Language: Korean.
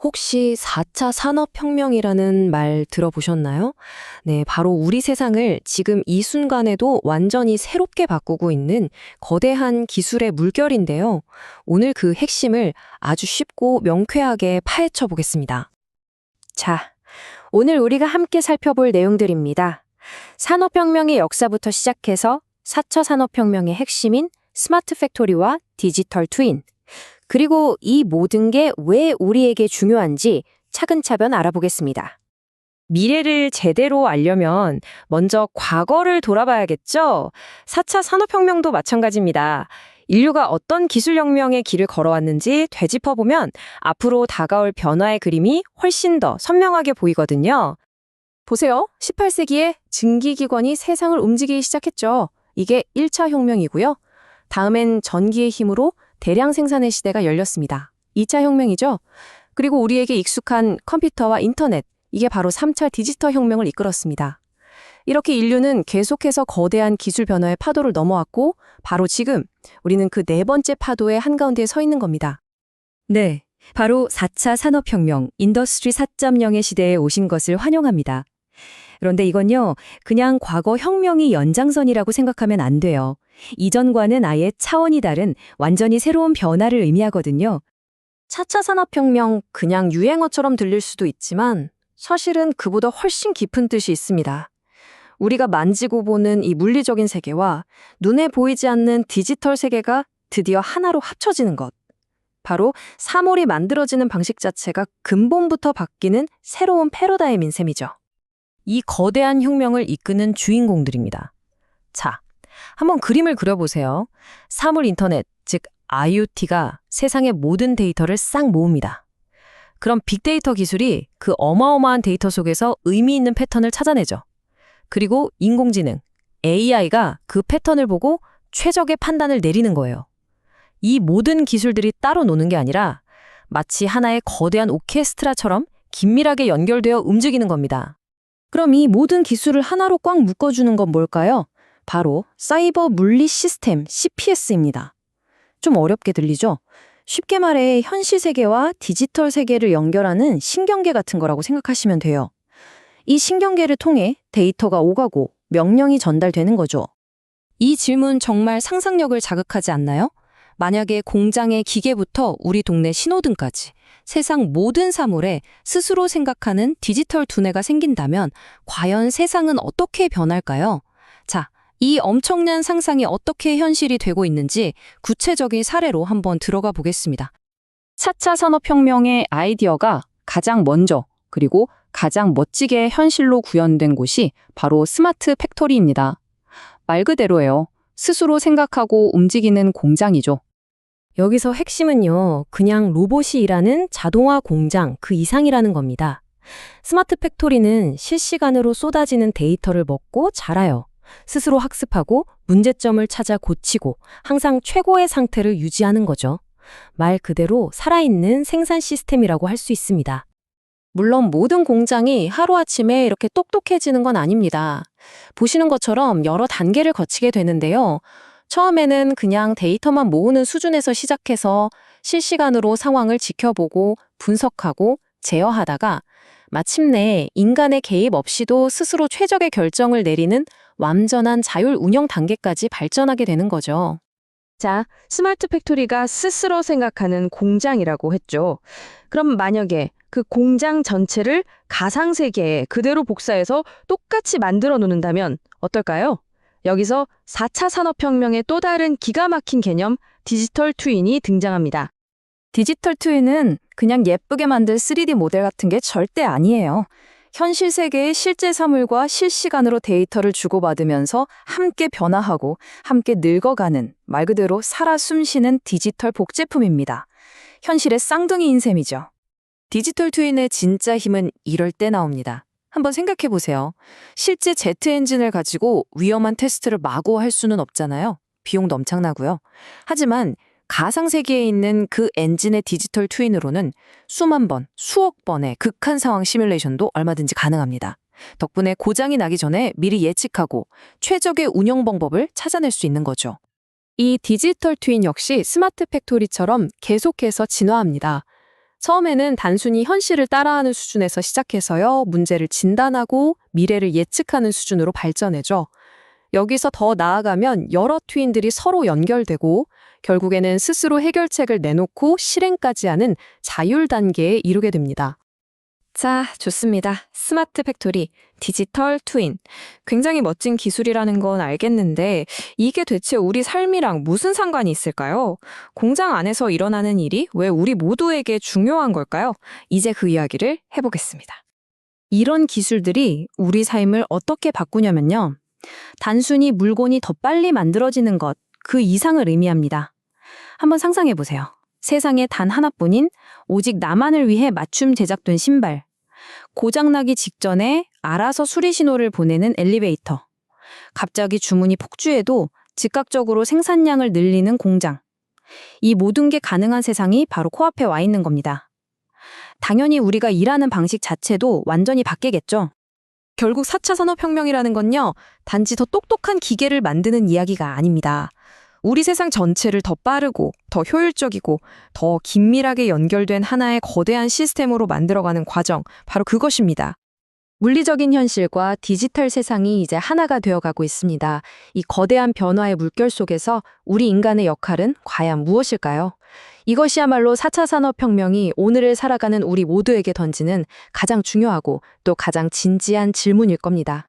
혹시 4차 산업혁명이라는 말 들어보셨나요? 네, 바로 우리 세상을 지금 이 순간에도 완전히 새롭게 바꾸고 있는 거대한 기술의 물결인데요. 오늘 그 핵심을 아주 쉽고 명쾌하게 파헤쳐 보겠습니다. 자, 오늘 우리가 함께 살펴볼 내용들입니다. 산업혁명의 역사부터 시작해서 4차 산업혁명의 핵심인 스마트 팩토리와 디지털 트윈, 그리고 이 모든 게 왜 우리에게 중요한지 차근차근 알아보겠습니다. 미래를 제대로 알려면 먼저 과거를 돌아봐야겠죠? 4차 산업혁명도 마찬가지입니다. 인류가 어떤 기술혁명의 길을 걸어왔는지 되짚어보면 앞으로 다가올 변화의 그림이 훨씬 더 선명하게 보이거든요. 보세요. 18세기에 증기기관이 세상을 움직이기 시작했죠. 이게 1차 혁명이고요. 다음엔 전기의 힘으로 대량 생산의 시대가 열렸습니다. 2차 혁명이죠. 그리고 우리에게 익숙한 컴퓨터와 인터넷, 이게 바로 3차 디지털 혁명을 이끌었습니다. 이렇게 인류는 계속해서 거대한 기술 변화의 파도를 넘어왔고 바로 지금 우리는 그 네 번째 파도의 한가운데에 서 있는 겁니다. 네, 바로 4차 산업혁명, 인더스트리 4.0의 시대에 오신 것을 환영합니다. 그런데 이건요, 그냥 과거 혁명이 연장선이라고 생각하면 안 돼요. 이전과는 아예 차원이 다른 완전히 새로운 변화를 의미하거든요. 4차 산업혁명 그냥 유행어처럼 들릴 수도 있지만 사실은 그보다 훨씬 깊은 뜻이 있습니다. 우리가 만지고 보는 이 물리적인 세계와 눈에 보이지 않는 디지털 세계가 드디어 하나로 합쳐지는 것. 바로 사물이 만들어지는 방식 자체가 근본부터 바뀌는 새로운 패러다임인 셈이죠. 이 거대한 혁명을 이끄는 주인공들입니다. 자, 한번 그림을 그려보세요. 사물 인터넷, 즉 IoT가 세상의 모든 데이터를 싹 모읍니다. 그럼 빅데이터 기술이 그 어마어마한 데이터 속에서 의미 있는 패턴을 찾아내죠. 그리고 인공지능, AI가 그 패턴을 보고 최적의 판단을 내리는 거예요. 이 모든 기술들이 따로 노는 게 아니라 마치 하나의 거대한 오케스트라처럼 긴밀하게 연결되어 움직이는 겁니다. 그럼 이 모든 기술을 하나로 꽉 묶어주는 건 뭘까요? 바로 사이버 물리 시스템 CPS입니다. 좀 어렵게 들리죠? 쉽게 말해 현실 세계와 디지털 세계를 연결하는 신경계 같은 거라고 생각하시면 돼요. 이 신경계를 통해 데이터가 오가고 명령이 전달되는 거죠. 이 질문 정말 상상력을 자극하지 않나요? 만약에 공장의 기계부터 우리 동네 신호등까지 세상 모든 사물에 스스로 생각하는 디지털 두뇌가 생긴다면 과연 세상은 어떻게 변할까요? 자, 이 엄청난 상상이 어떻게 현실이 되고 있는지 구체적인 사례로 한번 들어가 보겠습니다. 4차 산업혁명의 아이디어가 가장 먼저 그리고 가장 멋지게 현실로 구현된 곳이 바로 스마트 팩토리입니다. 말 그대로예요. 스스로 생각하고 움직이는 공장이죠. 여기서 핵심은요, 그냥 로봇이 일하는 자동화 공장 그 이상이라는 겁니다. 스마트 팩토리는 실시간으로 쏟아지는 데이터를 먹고 자라요. 스스로 학습하고 문제점을 찾아 고치고 항상 최고의 상태를 유지하는 거죠. 말 그대로 살아있는 생산 시스템이라고 할 수 있습니다. 물론 모든 공장이 하루아침에 이렇게 똑똑해지는 건 아닙니다. 보시는 것처럼 여러 단계를 거치게 되는데요. 처음에는 그냥 데이터만 모으는 수준에서 시작해서 실시간으로 상황을 지켜보고 분석하고 제어하다가 마침내 인간의 개입 없이도 스스로 최적의 결정을 내리는 완전한 자율 운영 단계까지 발전하게 되는 거죠. 자, 스마트 팩토리가 스스로 생각하는 공장이라고 했죠. 그럼 만약에 그 공장 전체를 가상 세계에 그대로 복사해서 똑같이 만들어 놓는다면 어떨까요? 여기서 4차 산업혁명의 또 다른 기가 막힌 개념 디지털 트윈이 등장합니다. 디지털 트윈은 그냥 예쁘게 만들 3D 모델 같은 게 절대 아니에요. 현실 세계의 실제 사물과 실시간으로 데이터를 주고받으면서 함께 변화하고 함께 늙어가는 말 그대로 살아 숨쉬는 디지털 복제품입니다. 현실의 쌍둥이인 셈이죠. 디지털 트윈의 진짜 힘은 이럴 때 나옵니다. 한번 생각해 보세요. 실제 제트 엔진을 가지고 위험한 테스트를 마구 할 수는 없잖아요. 비용도 엄청나고요. 하지만 가상 세계에 있는 그 엔진의 디지털 트윈으로는 수만 번, 수억 번의 극한 상황 시뮬레이션도 얼마든지 가능합니다. 덕분에 고장이 나기 전에 미리 예측하고 최적의 운영 방법을 찾아낼 수 있는 거죠. 이 디지털 트윈 역시 스마트 팩토리처럼 계속해서 진화합니다. 처음에는 단순히 현실을 따라하는 수준에서 시작해서요, 문제를 진단하고 미래를 예측하는 수준으로 발전해죠. 여기서 더 나아가면 여러 트윈들이 서로 연결되고 결국에는 스스로 해결책을 내놓고 실행까지 하는 자율 단계에 이르게 됩니다. 자, 좋습니다. 스마트 팩토리, 디지털 트윈. 굉장히 멋진 기술이라는 건 알겠는데, 이게 대체 우리 삶이랑 무슨 상관이 있을까요? 공장 안에서 일어나는 일이 왜 우리 모두에게 중요한 걸까요? 이제 그 이야기를 해보겠습니다. 이런 기술들이 우리 삶을 어떻게 바꾸냐면요. 단순히 물건이 더 빨리 만들어지는 것, 그 이상을 의미합니다. 한번 상상해 보세요. 세상에 단 하나뿐인 오직 나만을 위해 맞춤 제작된 신발. 고장나기 직전에 알아서 수리 신호를 보내는 엘리베이터. 갑자기 주문이 폭주해도 즉각적으로 생산량을 늘리는 공장. 이 모든 게 가능한 세상이 바로 코앞에 와 있는 겁니다. 당연히 우리가 일하는 방식 자체도 완전히 바뀌겠죠. 결국 4차 산업혁명이라는 건요, 단지 더 똑똑한 기계를 만드는 이야기가 아닙니다. 우리 세상 전체를 더 빠르고, 더 효율적이고, 더 긴밀하게 연결된 하나의 거대한 시스템으로 만들어가는 과정, 바로 그것입니다. 물리적인 현실과 디지털 세상이 이제 하나가 되어가고 있습니다. 이 거대한 변화의 물결 속에서 우리 인간의 역할은 과연 무엇일까요? 이것이야말로 4차 산업혁명이 오늘을 살아가는 우리 모두에게 던지는 가장 중요하고 또 가장 진지한 질문일 겁니다.